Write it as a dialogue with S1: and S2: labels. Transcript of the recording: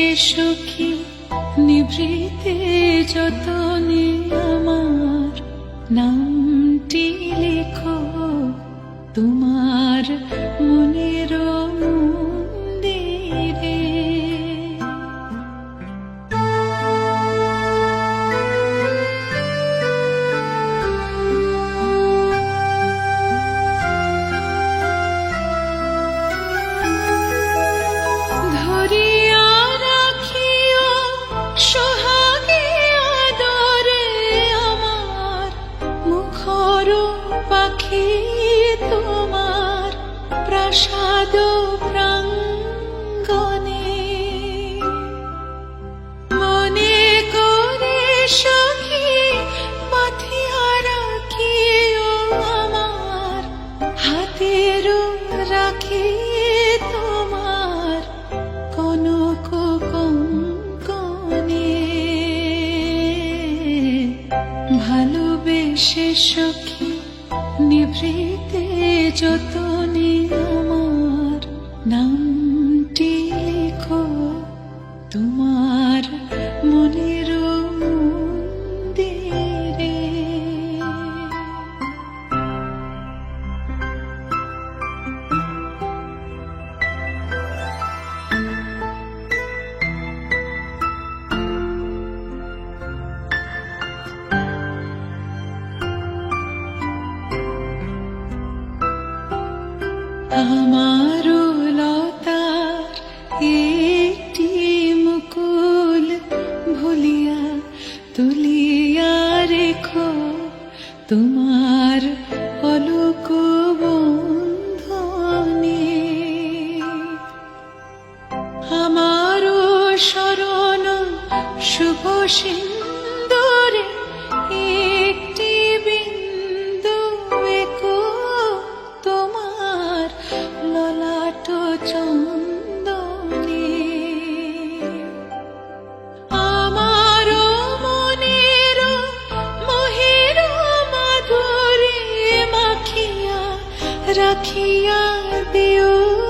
S1: ভালোবেসে সুখী নিভৃতে যতনে আমার নামটি লেখো তোমার প্রাসাদ প্রাঙ্গণে মনে করে সখী পাথিয়া রাখিও আমার হাতের রাখি তোমার কনক কঙ্কনে ভালোবেসে সখী নিভৃতে যতনে আমারও লতার একটি মুকুল ভুলিয়া তুলিয়া রেখো তোমার অলোক বন্ধনে। শরণ শুভ সিন্দুরে রাখিয়া দিও।